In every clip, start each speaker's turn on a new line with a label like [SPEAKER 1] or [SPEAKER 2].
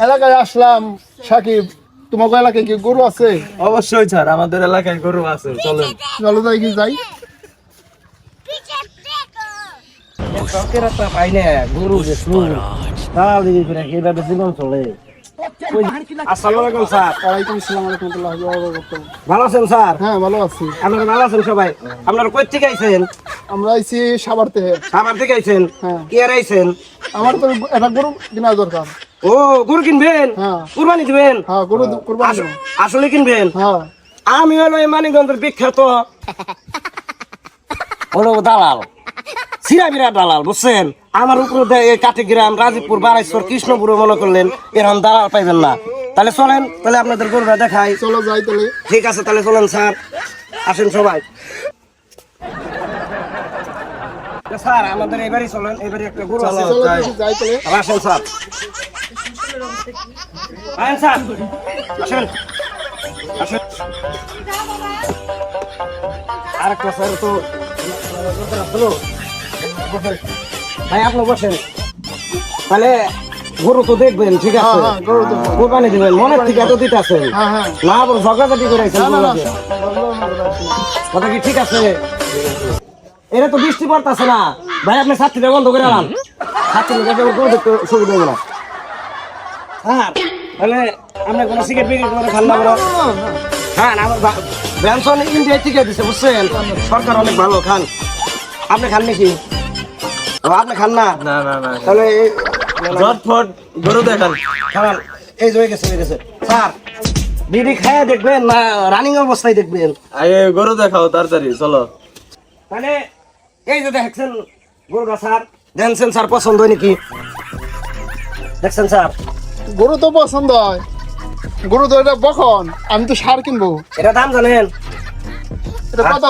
[SPEAKER 1] এলাকায় আসলাম সাকিব তোমাকে এলাকায় কি গরু আছে?
[SPEAKER 2] অবশ্যই স্যার আমাদের এলাকায় গরু আছে চলেন
[SPEAKER 1] চলো যাই কি যাই।
[SPEAKER 3] চলে। স্যার।
[SPEAKER 1] ওয়ালাইকুম
[SPEAKER 3] ভালো আছেন স্যার?
[SPEAKER 1] হ্যাঁ ভালো আছি।
[SPEAKER 3] আপনারা ভালো আছেন সবাই? আপনারা কই থেকে আইছেন?
[SPEAKER 1] আমরা আইছি সাবার থেকে।
[SPEAKER 3] সাভার থেকে আইছেন?
[SPEAKER 1] হ্যাঁ।
[SPEAKER 3] কি আর আইছেন?
[SPEAKER 1] আমার তো একটা গরু কেনার দরকার।
[SPEAKER 3] ও গরু কিনবেন?
[SPEAKER 1] হ্যাঁ।
[SPEAKER 3] কুরবানি দিবেন?
[SPEAKER 1] হ্যাঁ গরু কুরবানি
[SPEAKER 3] আস-
[SPEAKER 1] দেবো।
[SPEAKER 3] আসলে কিনবেন?
[SPEAKER 1] হ্যাঁ।
[SPEAKER 3] আমি হলো এই মানিকগঞ্জের বিখ্যাত হলো দালাল। সিরা বিরা দালাল বুঝছেন? আমার উপরে কাটিগ্রাম রাজীবপুর বারাইশ্বর কৃষ্ণপুর মনে করলেন এরকম দালাল পাইবেন না। তাহলে চলেন তাহলে আপনাদের গরুটা দেখাই।
[SPEAKER 1] চলো যাই তাহলে।
[SPEAKER 3] ঠিক আছে তাহলে চলেন স্যার। আসেন সবাই। স্যার আমাদের এবারই চলেন এবারে একটা গরু আছে। আসেন স্যার। আসেন স্যার আসেন। আসেন। আরেকটা স্যার তো হ্যালো। ভাই আপনি বসেন। তাহলে গরু তো দেখবেন ঠিক
[SPEAKER 1] হ্যাঁ
[SPEAKER 3] আছে?
[SPEAKER 1] হ্যাঁ গরু দেবো
[SPEAKER 3] কোরবানি দিবেন মনের থেকে এত দিতে আছেন
[SPEAKER 1] হ্যাঁ হ্যাঁ।
[SPEAKER 3] না বড় ঝগড়াঝাটি করে আইছেন
[SPEAKER 1] না না। না
[SPEAKER 3] কথা কি ঠিক আছে? এটা তো বৃষ্টি পড়তেছে না। ভাই আপনি ছাত্রীটা বন্ধ করে আনান। ছাত্রীর গরু দেখতে সুবিধা হবে না। হ্যাঁ তাহলে আপনি কোনো সিগারেট বিক্রি করে খান না বড় হ্যাঁ আমার ব্যানসন ইন্ডিয়া থেকে দিছে বুঝছেন? সরকার অনেক ভালো খান। আপনি খান নাকি? আপনি খান না?
[SPEAKER 2] না না না
[SPEAKER 3] তাহলে
[SPEAKER 2] গরু দেখান।
[SPEAKER 3] এই যে গেছে গেছে। স্যার বিড়ি খায় দেখবেন না রানিং অবস্থায় দেখবেন?
[SPEAKER 2] আগে গরু দেখাও তাড়াতাড়ি চলো।
[SPEAKER 3] মানে এই যে দেখছেন গরুটা স্যার স্যার পছন্দ হয় নাকি? দেখছেন স্যার?
[SPEAKER 1] গরু তো পছন্দ হয়। গরু তো এটা বখন আমি তো সার কিনবো।
[SPEAKER 3] এটা দাম জানেন?
[SPEAKER 1] এটা কত?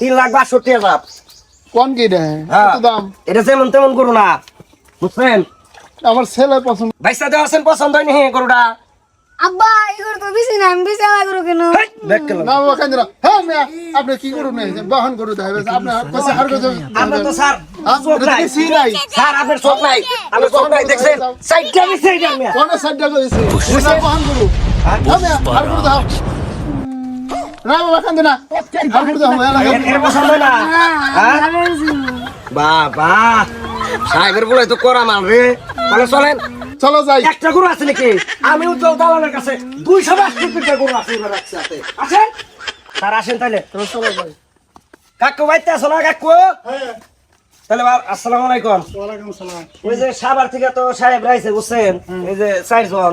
[SPEAKER 3] তিন লাখ বাষট্টি হাজার।
[SPEAKER 1] কোন কি রে
[SPEAKER 3] হ্যাঁ।
[SPEAKER 1] কত দাম?
[SPEAKER 3] এটা যেমন তেমন গরু না। বুঝছেন?
[SPEAKER 1] আমার ছেলে পছন্দ
[SPEAKER 3] ভাইসা দেওয়া আছেন পছন্দ হয়নি গরুটা।
[SPEAKER 4] আব্বা এগুলো তো বেশি না আমি বেশি আলাদা করে কেন
[SPEAKER 3] হেই, দেখ কেন
[SPEAKER 1] না বাবা কেন হ্যাঁ মেয়া আপনি কি গরু নিয়েছেন বহন গরু দেখাবে আপনার কইছে হার কথা
[SPEAKER 3] আপনার তো স্যার
[SPEAKER 1] হ্যাঁ,
[SPEAKER 3] চোখ
[SPEAKER 1] এটা তো
[SPEAKER 3] নাই
[SPEAKER 1] কিছুই নাই
[SPEAKER 3] স্যার আপনার চোখ নাই আপনার চোখ নাই দেখছেন সাইডটা মিশে যান মিয়া।
[SPEAKER 1] কোন সাইডটা কইছে এটা বহন গরু হ্যাঁ হার গরু দাও না বাবা কেন না হার গরু দাও
[SPEAKER 3] এর- এর পছন্দ না হ্যাঁ? বাবা সাহেবের বলে তো করা মাল রে তাহলে চলেন
[SPEAKER 1] চলো যাই।
[SPEAKER 3] একটা গরু আছে নাকি? আমি উজ্জ্বল দালালের কাছে দুই দুইশো বাষট্টিটা গরু আছে এবার রাখছে হাতে আসেন? স্যার আসেন তাহলে।
[SPEAKER 1] চলো যাই।
[SPEAKER 3] কাকু বাইতে আসো না কাকু? তাহলে বা- আসসালামু আলাইকুম।
[SPEAKER 1] ওয়ালাইকুম আসসালাম
[SPEAKER 3] ওই যে সাবার থেকে তো সাহেব রাইছে বুঝছেন? এই যে চারজন।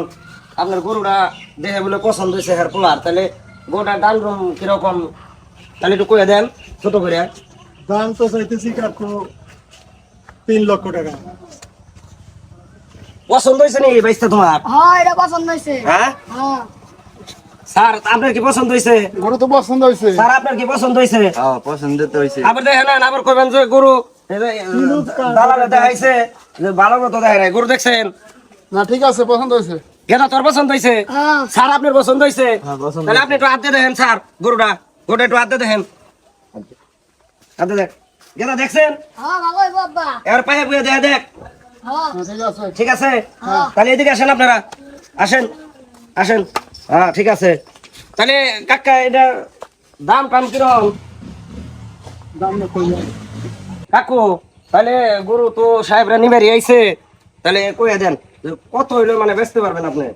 [SPEAKER 3] আপনার গরুটা দেখে বলে পছন্দ হয়েছে হের পোলার। তাহলে গরুটার দাম রুম কীরকম? তাহলে একটু কয়ে দেন ছোট করে।
[SPEAKER 1] দাম তো চাইতেছি কাকু তিন লক্ষ টাকা।
[SPEAKER 3] পছন্দ হয়েছে নাকি বাইসটা তোমার?
[SPEAKER 4] হ্যাঁ এটা পছন্দ হয়েছে।
[SPEAKER 3] হ্যাঁ?
[SPEAKER 4] হ্যাঁ।
[SPEAKER 3] স্যার আপনার কি পছন্দ হয়েছে?
[SPEAKER 1] গরু তো পছন্দ হয়েছে।
[SPEAKER 3] স্যার আপনার কি পছন্দ হয়েছে?
[SPEAKER 2] হ্যাঁ পছন্দ তো হয়েছে।
[SPEAKER 3] আবার দেখেন না আবার কইবেন যে গরু দালালে দেখাইছে যে ভালো মতো দেখে নাই। গরু দেখছেন?
[SPEAKER 1] না ঠিক আছে পছন্দ হয়েছে।
[SPEAKER 3] গেদা তোর পছন্দ হয়েছে?
[SPEAKER 4] হ্যাঁ।
[SPEAKER 3] স্যার আপনার পছন্দ হয়েছে?
[SPEAKER 2] হ্যাঁ,
[SPEAKER 3] তাহলে আপনি একটু হাত দিয়ে দেখেন স্যার গরুটা। গরুটা একটু হাত দিয়ে দেখেন। হাত দিয়ে দেখ। গেদা দেখছেন?
[SPEAKER 4] হ্যাঁ ভালো হইব আব্বা।
[SPEAKER 3] এবার পায়ে বুয়ে দেয়া দেখ।
[SPEAKER 4] হ্যাঁ
[SPEAKER 1] হ্যাঁ, ঠিক আছে।
[SPEAKER 3] তাহলে এদিকে আসেন আপনারা। আসেন আসেন। হ্যাঁ ঠিক আছে। তাহলে কাকা এটা দাম টাম কীরকম?
[SPEAKER 1] দাম
[SPEAKER 3] কাকু তাহলে গরু তো সাহেবরা নিবারি আইছে। তাহলে কইয়া দেন কত হইলে মানে বেচতে পারবেন আপনি?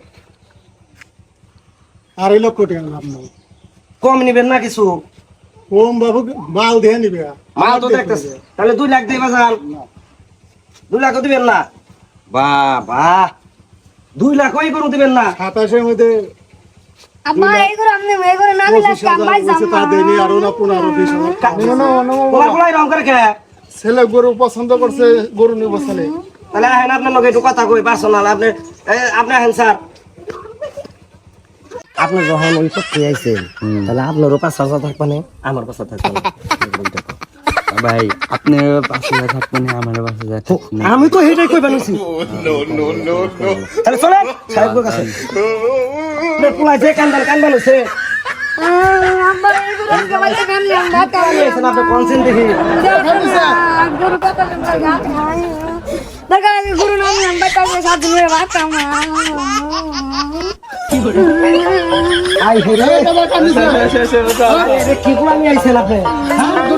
[SPEAKER 1] আড়াই লক্ষ টাকা লাভ নাই।
[SPEAKER 3] কম নিবেন না কিছু?
[SPEAKER 1] ওম বাবু মাল দিয়ে নিবে।
[SPEAKER 3] মাল তো দেখতেছে। তাহলে দুই লাখ দিয়ে বাজান। দুই লাখও দিবেন না। বাহ বাহ দুই লাখ ওই গরু দিবেন না।
[SPEAKER 1] সাতাশের মধ্যে ছেলে গরু পছন্দ করছে গরু নিব ছেলে
[SPEAKER 3] তাহলে আহেন আপনার লগে একটু কথা কই পার্সোনাল আপনি এ, আপনি আহেন স্যার। আপনি যখন ওই পক্ষে আইছেন তাহলে আপনারও পাঁচ হাজার থাকবে না আমার পাঁচ থাকবে
[SPEAKER 2] ভাই আপনি পাশে থাকবেন আমার পাশে থাকবেন
[SPEAKER 3] আমি তো হেটাই কই বানাইছি তাহলে চলেন সাহেব কাছে পোলা যে কান্দাল কান বানাইছে
[SPEAKER 4] আহ, আব্বা এইগুলো আজকে বাইরে কেন নিলাম? ভাত খাওয়া নিলাম।
[SPEAKER 3] আপনি দেখি
[SPEAKER 4] গরু কত দিন ধরে ভাত খায়? দরকার আমি গরু নাম নাম সাত দিন
[SPEAKER 3] আই হেরে
[SPEAKER 1] এই বাবা কান্দিস না।
[SPEAKER 3] আরে কি নিয়ে আইছেন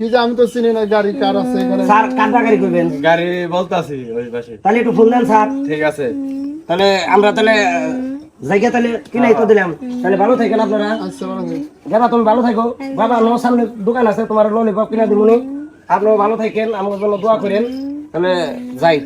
[SPEAKER 1] কি যে আমি তো চিনি না গাড়ি কার আছে এখানে?
[SPEAKER 3] স্যার কাঠটা গাড়ি কইবেন?
[SPEAKER 2] গাড়ি বলতাছি ওই পাশে।
[SPEAKER 3] তাহলে একটু ফোন দেন স্যার।
[SPEAKER 2] ঠিক আছে।
[SPEAKER 3] তাহলে আমরা তাহলে জায়গা তাহলে কিনাই তো দিলাম। তাহলে ভালো থাকেন আপনারা। বাবা তুমি ভালো থাকো বাবা আমার সামনে দোকান আছে তোমার ললিপপ কিনা দিবনি আপনিও ভালো থাকেন আমার জন্য দোয়া করেন। তাহলে যাই।